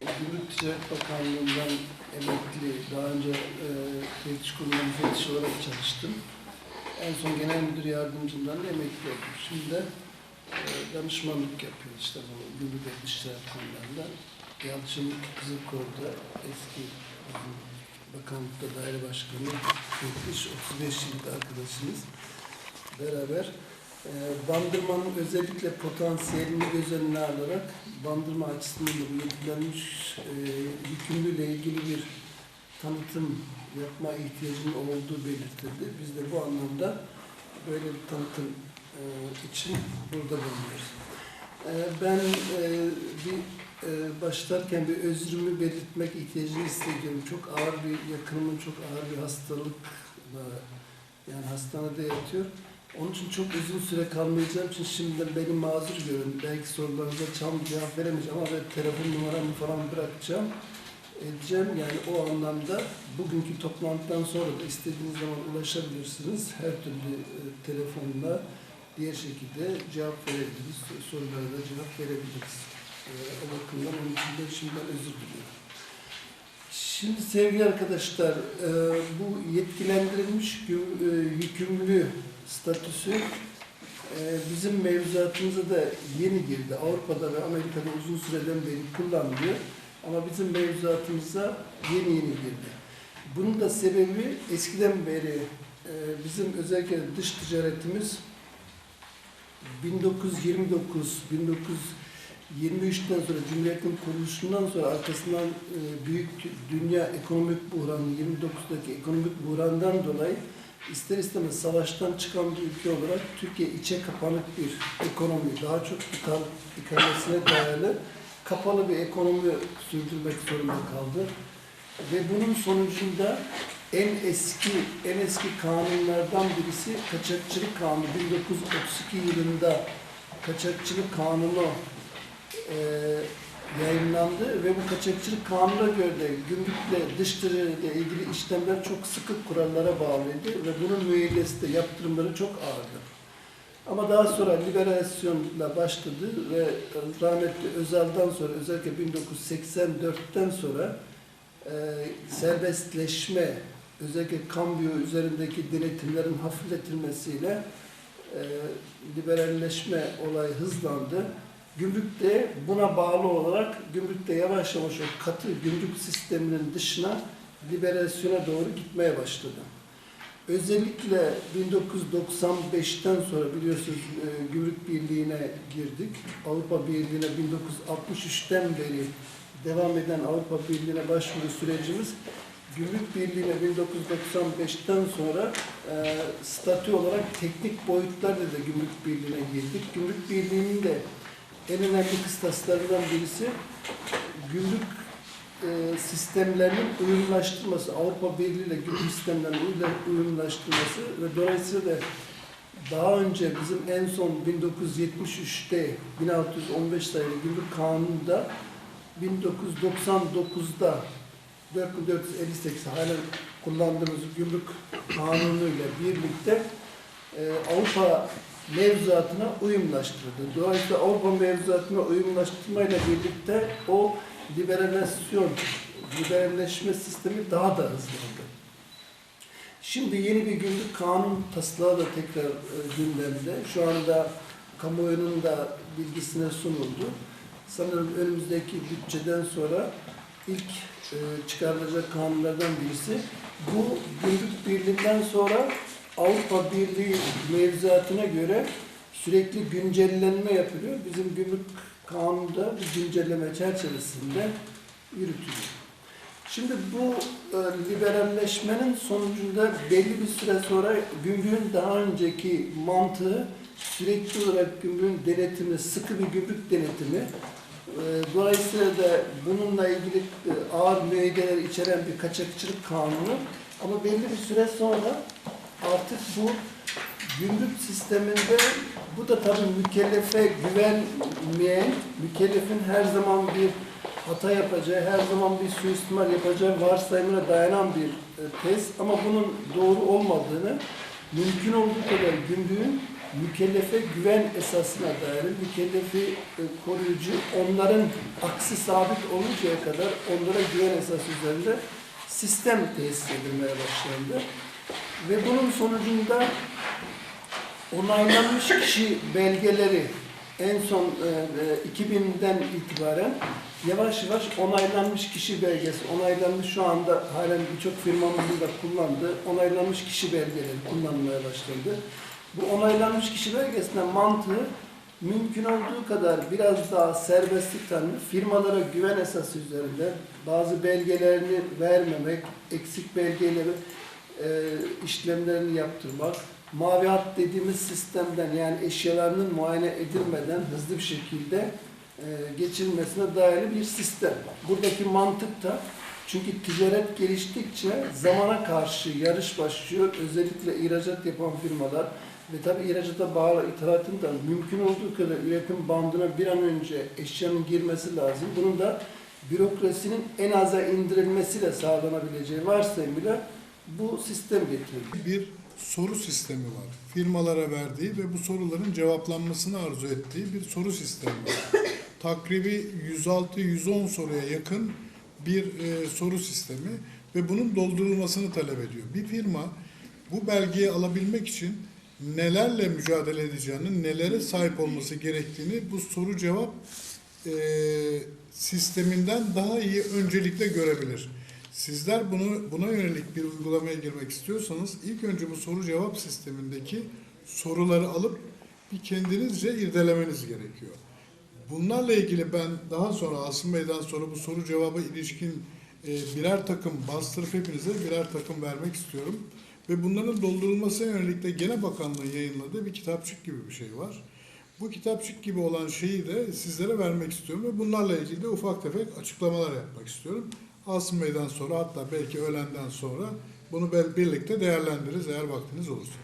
Gümrük Ticaret Bakanlığı'ndan emekli, daha önce e, teftiş kurulu müfettiş olarak çalıştım. En son genel müdür yardımcımdan da emekli oldum. Şimdi de e, danışmanlık yapıyoruz işte bu gümrük ve ticaret konularında. Yalçın Kızılkor'da eski bakanlıkta daire başkanı, müfettiş, 35 yıllık arkadaşımız. Beraber e, Bandırma'nın özellikle potansiyelini göz önüne alarak Bandırma açısından yetkilenmiş e, yükümlüyle ilgili bir tanıtım yapma ihtiyacının olduğu belirtildi. Biz de bu anlamda böyle bir tanıtım e, için burada bulunuyoruz. E, ben e, bir başlarken bir özrümü belirtmek ihtiyacını hissediyorum. Çok ağır bir yakınımın çok ağır bir hastalıkla yani hastanede yatıyor. Onun için çok uzun süre kalmayacağım için şimdiden beni mazur görün. Belki sorularınıza tam cevap veremeyeceğim ama ben telefon numaramı falan bırakacağım. Edeceğim yani o anlamda bugünkü toplantıdan sonra da istediğiniz zaman ulaşabilirsiniz. Her türlü e, telefonla diğer şekilde cevap verebiliriz. Sorulara da cevap verebiliriz. O bakımdan onun için de şimdiden özür diliyorum. Şimdi sevgili arkadaşlar, e, bu yetkilendirilmiş gü- e, yükümlü statüsü e, bizim mevzuatımıza da yeni girdi. Avrupa'da ve Amerika'da uzun süreden beri kullanılıyor. Ama bizim mevzuatımıza yeni yeni girdi. Bunun da sebebi eskiden beri bizim özellikle dış ticaretimiz 1929, 1923'ten sonra Cumhuriyet'in kuruluşundan sonra arkasından e, büyük dünya ekonomik buhranı, 29'daki ekonomik buhrandan dolayı ister istemez savaştan çıkan bir ülke olarak Türkiye içe kapanık bir ekonomi, daha çok ithal, ithalasına dayalı kapalı bir ekonomi sürdürmek zorunda kaldı. Ve bunun sonucunda en eski en eski kanunlardan birisi kaçakçılık kanunu 1932 yılında kaçakçılık kanunu e, yayınlandı ve bu kaçakçılık kanuna göre de gümrükle dış ticaretle ilgili işlemler çok sıkı kurallara bağlıydı ve bunun müeyyidesi de yaptırımları çok ağırdı. Ama daha sonra liberasyonla başladı ve rahmetli Özal'dan sonra özellikle 1984'ten sonra e, serbestleşme, özellikle kambiyo üzerindeki denetimlerin hafifletilmesiyle e, liberalleşme olayı hızlandı. Gümrükte buna bağlı olarak gümrükte yavaş yavaş o katı gümrük sisteminin dışına liberasyona doğru gitmeye başladı. Özellikle 1995'ten sonra biliyorsunuz e, Gümrük Birliği'ne girdik. Avrupa Birliği'ne 1963'ten beri devam eden Avrupa Birliği'ne başvuru sürecimiz Gümrük Birliği'ne 1995'ten sonra e, statü olarak teknik boyutlarla da Gümrük Birliği'ne girdik. Gümrük Birliği'nin de en önemli kıstaslarından birisi gümrük e, sistemlerinin uyumlaştırılması, Avrupa Birliği ile gümrük sistemlerinin uyumla- uyumlaştırılması ve dolayısıyla da daha önce bizim en son 1973'te 1615 sayılı gümrük kanununda 1999'da 4458 halen kullandığımız gümrük kanunuyla birlikte e, Avrupa mevzuatına uyumlaştırıldı. Dolayısıyla Avrupa mevzuatına uyumlaştırmayla birlikte o liberalizasyon, liberalleşme sistemi daha da hızlandı. Şimdi yeni bir gümrük kanun taslağı da tekrar e, gündemde. Şu anda kamuoyunun da bilgisine sunuldu. Sanırım önümüzdeki bütçeden sonra ilk e, çıkarılacak kanunlardan birisi. Bu gümrük birliğinden sonra Avrupa Birliği mevzuatına göre sürekli güncellenme yapılıyor. Bizim gümrük kanunda bir güncelleme çerçevesinde yürütülüyor. Şimdi bu e, liberalleşmenin sonucunda belli bir süre sonra gümrüğün daha önceki mantığı sürekli olarak gümrüğün denetimi, sıkı bir gümrük denetimi, e, dolayısıyla da bununla ilgili e, ağır müeyyideler içeren bir kaçakçılık kanunu ama belli bir süre sonra artık bu gümrük sisteminde bu da tabii mükellefe güvenmeyen, mükellefin her zaman bir hata yapacağı, her zaman bir suistimal yapacağı varsayımına dayanan bir e, tez ama bunun doğru olmadığını mümkün olduğu kadar gümrüğün mükellefe güven esasına dair mükellefi e, koruyucu, onların aksi sabit oluncaya kadar onlara güven esası üzerinde sistem tesis edilmeye başlandı. Ve bunun sonucunda onaylanmış kişi belgeleri en son e, e, 2000'den itibaren yavaş yavaş onaylanmış kişi belgesi, onaylanmış şu anda halen birçok firmamızın da kullandığı onaylanmış kişi belgeleri kullanılmaya başlandı. Bu onaylanmış kişi belgesinden mantığı mümkün olduğu kadar biraz daha serbestlik tanınıp firmalara güven esası üzerinde bazı belgelerini vermemek, eksik belgeleri e, işlemlerini yaptırmak, mavi hat dediğimiz sistemden yani eşyalarının muayene edilmeden hızlı bir şekilde e, geçirilmesine dayalı bir sistem. Buradaki mantık da çünkü ticaret geliştikçe zamana karşı yarış başlıyor. Özellikle ihracat yapan firmalar ve tabi ihracata bağlı ithalatın da mümkün olduğu kadar üretim bandına bir an önce eşyanın girmesi lazım. Bunun da bürokrasinin en aza indirilmesiyle sağlanabileceği varsayımıyla bu sistem getirildi. bir soru sistemi var. Firmalara verdiği ve bu soruların cevaplanmasını arzu ettiği bir soru sistemi var. Takribi 106-110 soruya yakın bir e, soru sistemi ve bunun doldurulmasını talep ediyor. Bir firma bu belgeyi alabilmek için nelerle mücadele edeceğini, nelere sahip olması gerektiğini bu soru cevap e, sisteminden daha iyi öncelikle görebilir. Sizler bunu buna yönelik bir uygulamaya girmek istiyorsanız ilk önce bu soru cevap sistemindeki soruları alıp bir kendinizce irdelemeniz gerekiyor. Bunlarla ilgili ben daha sonra Asım Bey'den sonra bu soru cevaba ilişkin e, birer takım bastırıp hepinize birer takım vermek istiyorum. Ve bunların doldurulmasına yönelik de Gene Bakanlığı yayınladığı bir kitapçık gibi bir şey var. Bu kitapçık gibi olan şeyi de sizlere vermek istiyorum ve bunlarla ilgili de ufak tefek açıklamalar yapmak istiyorum. Asım Bey'den sonra hatta belki öğlenden sonra bunu birlikte değerlendiririz eğer vaktiniz olursa.